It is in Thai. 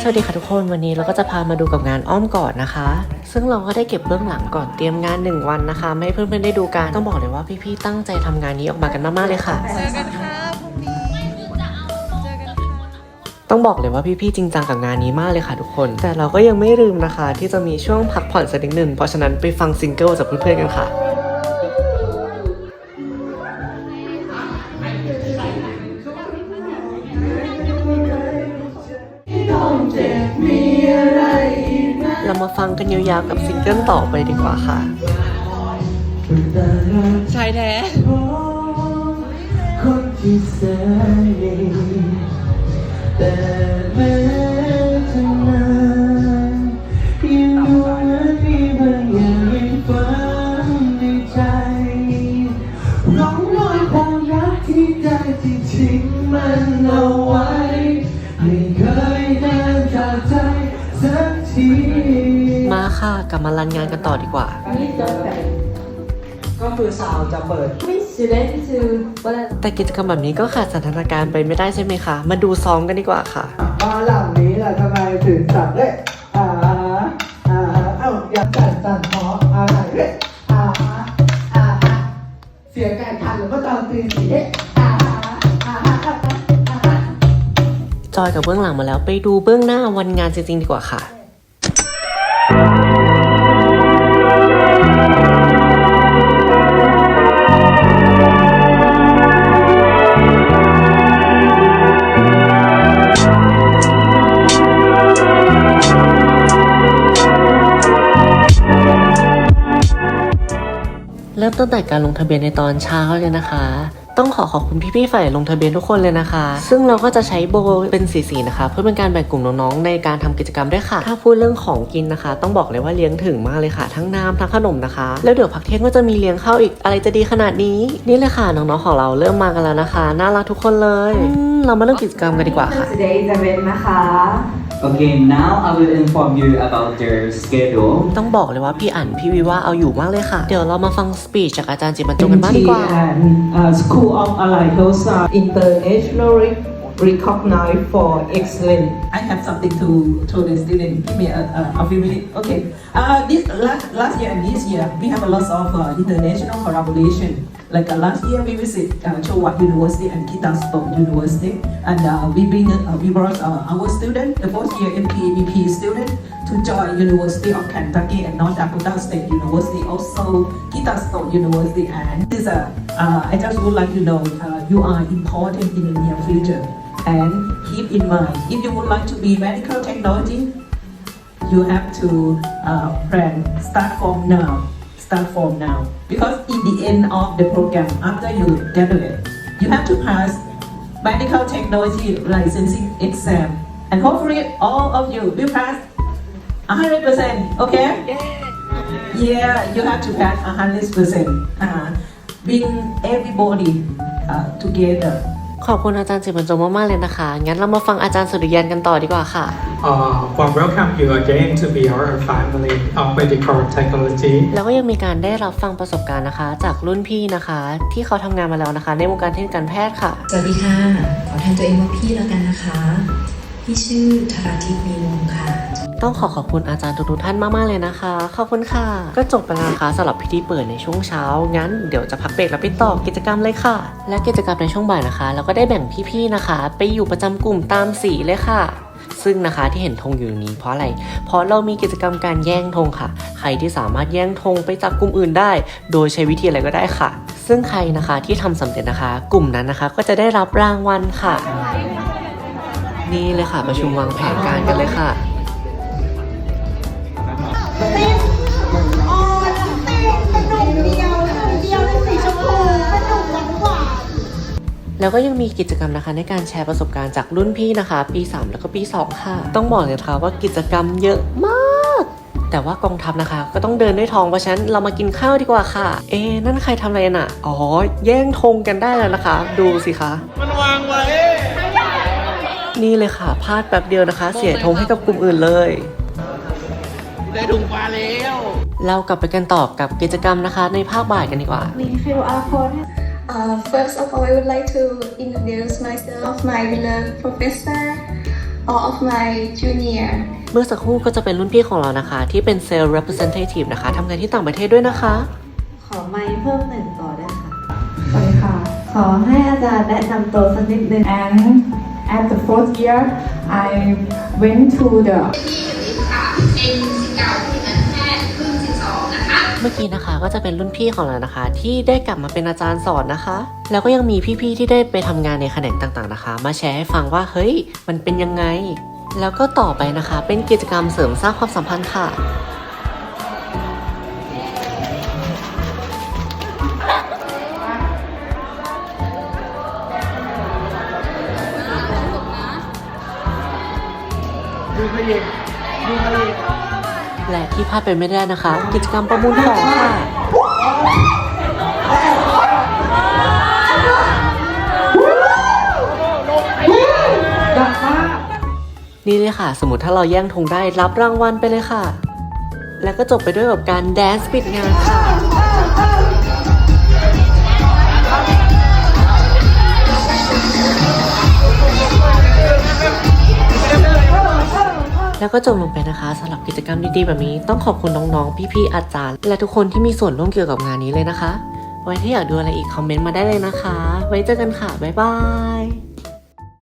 สวัสดีค่ะทุกคนวันนี้เราก็จะพามาดูกับงานอ้อมกอดนะคะ ซึ่งเราก็ได้เก็บเบื้องหลังก่อนเตรียมงาน 1 วันนะคะ ไม่ให้เพื่อนๆได้ดูกันต้องบอกเลยว่าพี่ๆตั้งใจทำงานนี้ออกมากันมากๆเลยค่ะเจอกันค่ะ ต้องบอกเลยว่าพี่ๆจริงจังกับงานนี้มากเลยค่ะทุกคน แต่เราก็ยังไม่ลืมนะคะ ที่จะมีช่วงพักผ่อนสักนิดหนึ่งเพราะฉะนั้นไปฟังซิงเกิลจากเพื่อนๆกันค่ะเรามาฟังกันยาวๆกับซิงเกิลต่อไปดีกว่าค่ะชายแท้คนที่แสนดี แต่แม้จะนานยังดูเหมือนมีบางอย่างยังฝังในใจร่องรอยความรักที่ได้ที่ทิ้งมันเอาไว้ไม่เคยเดินจากใจสักที มาค่ะกลับมารันงานกันต่อดีกว่า ก็คือซาวจะเปิด student to what แต่กิจกรรมแบบนี้ก็ขาดสถานการณ์ไปไม่ได้ใช่ไหมคะ มาดูซ้อมกันดีกว่าค่ะ บ้านหลังนี้แหละทำไมถึงจัดเอ๊ะอ่าอ่าเอ้าอยากจัดจัดเพราะอะไรเอ๊ะอ่าอ่าเสียงไก่ขันหรือว่าตอนตีสีเอ๊ะอ่าอ่าอ่าอ่า จอยกับเบื้องหลังมาแล้วไปดูเบื้องหน้าวันงานจริงๆดีกว่าค่ะ ตั้งแต่การลงทะเบียนในตอนเช้าเลยนะคะ ต้องขอขอบคุณพี่ๆฝ่ายลงทะเบียนทุกคนเลยนะคะ ซึ่งเราก็จะใช้โบเป็นสีๆนะคะ เพื่อเป็นการแบ่งกลุ่มน้องๆในการทำกิจกรรมด้วยค่ะ ถ้าพูดเรื่องของกินนะคะ ต้องบอกเลยว่าเลี้ยงถึงมากเลยค่ะ ทั้งน้ำทั้งขนมนะคะ แล้วเดี๋ยวพักเที่ยงก็จะมีเลี้ยงข้าวอีกอะไรจะดีขนาดนี้ นี่เลยค่ะน้องๆของเราเริ่มมากันแล้วนะคะ น่ารักทุกคนเลยอืมเรามาเริ่มกิจกรรมกันดีกว่าค่ะ today's event นะคะ Okay, now I will inform you about their schedule. ต้องบอกเลยว่าพี่อั๋นพี่วิว่าเอาอยู่มากเลยค่ะ เดี๋ยวเรามาฟังสปีชจากอาจารย์จิมบรรจงกันบ้างดีกว่า and uh, School of Allied Health are internationally recognized for excellence. I have something to to the student. Give me a, a, a few minutes. Okay. Uh, this last last year and this year we have a lot of uh, international collaboration. Like uh, last year we visit uh, Chowa University and Kitasto University, and uh, we bring uh, we brought uh, our student, the fourth year MPVP student, to join University of Kentucky and North Dakota State University, also Kitasto University, and this is a, uh, I just would like to know uh, you are important in the near future, and keep in mind if you would like to be medical technology, you have to uh, plan start from now. Start from now. Because in the end of the program after you graduate you have to pass medical technology licensing exam. And hopefully all of you will pass 100% okay? Yeah. You have to pass 100% uh, bring everybody uh, together ขอบคุณอาจารย์จิมบรรจงมากๆเลยนะคะ งั้นเรามาฟังอาจารย์สุริยันกันต่อดีกว่าค่ะ Uh, well, welcome you again to be our family of medical technology. แล้วก็ยังมีการได้รับฟังประสบการณ์นะคะ จากรุ่นพี่นะคะ ที่เขาทำงานมาแล้วนะคะ ในวงการเทคนิคการแพทย์ค่ะ สวัสดีค่ะ ขอแทนตัวเองว่าพี่แล้วกันนะคะ พี่ชื่อธราทิพย์มีวงค่ะ ต้องขอขอบคุณอาจารย์ทุกท่านมากๆเลยนะคะ ขอบคุณค่ะ ก็จบไปแล้วนะคะสำหรับพิธีเปิดในช่วงเช้า งั้นเดี๋ยวจะพักเบรกแล้วไปต่อกิจกรรมเลยค่ะ และกิจกรรมในช่วงบ่ายนะคะ เราก็ได้แบ่งพี่ๆนะคะ ไปอยู่ประจำกลุ่มตามสีเลยค่ะซึ่งนะคะที่เห็นธงอยู่นี้เพราะอะไร เพราะเรามีกิจกรรมการแย่งธงค่ะ ใครที่สามารถแย่งธงไปจากกลุ่มอื่นได้ โดยใช้วิธีอะไรก็ได้ค่ะ ซึ่งใครนะคะที่ทำสำเร็จนะคะ กลุ่มนั้นนะคะก็จะได้รับรางวัลค่ะ นี่เลยค่ะ ประชุมวางแผนการกันเลยค่ะ แล้วก็ยังมีกิจกรรมนะคะในการแชร์ประสบการณ์จากรุ่นพี่นะคะ ปี 3 แล้วก็ปี 2 ค่ะ ต้องบอกเลยนะคะว่ากิจกรรมเยอะมาก แต่ว่ากองทัพนะคะ ก็ต้องเดินด้วยทองเพราะฉะนั้นเรามากินข้าวดีกว่าค่ะ เอ๊ะนั่นใครทำอะไรน่ะ อ๋อ แย่งธงกันได้แล้วนะคะ ดูสิคะ มันวางไว้ นี่เลยค่ะพลาดแป๊บเดียวนะคะ เสียธงให้กับกลุ่มอื่นเลยเรากลับไปกันต่อกับกิจกรรมนะคะ ในภาคบ่ายกันดีกว่ามี QR code ให้ Uh, first of all, I would like to introduce myself, my beloved professor, or of my junior. เมื่อสักครู่ก็จะเป็นรุ่นพี่ของเรานะคะ ที่เป็นเซลล์ representative นะคะทำงานที่ต่างประเทศด้วยนะคะ ขอไมค์เพิ่มหนึ่งต่อได้ค่ะสวัสดีค่ะ ขอให้อาจารย์แนะนำตัวสักนิดนึง and at the fourth year I went to the เมื่อกี้นะคะก็จะเป็นรุ่นพี่ของเรานะคะ ที่ได้กลับมาเป็นอาจารย์สอนนะคะ แล้วก็ยังมีพี่ๆที่ได้ไปทำงานในแขนงต่างๆนะคะ มาแชร์ให้ฟังว่าเฮ้ยมันเป็นยังไง แล้วก็ต่อไปนะคะ เป็นกิจกรรมเสริมสร้างความสัมพันธ์ค่ะ และที่พลาดไปไม่ได้นะคะ กิจกรรมประมูลของค่ะนี่เลยค่ะ สมมติถ้าเราแย่งธงได้รับรางวัลไปเลยค่ะ แล้วก็จบไปด้วยกับการแดนซ์ปิดงานค่ะ แล้วก็จบลงไปนะคะสำหรับกิจกรรมดีๆแบบนี้ต้องขอบคุณน้องๆ พี่ๆ อาจารย์ และทุกคนที่มีส่วนร่วมเกี่ยวกับงานนี้เลยนะคะ ไว้ถ้าอยากดูอะไรอีกคอมเมนต์มาได้เลยนะคะ ไว้เจอกันค่ะ บ๊ายบาย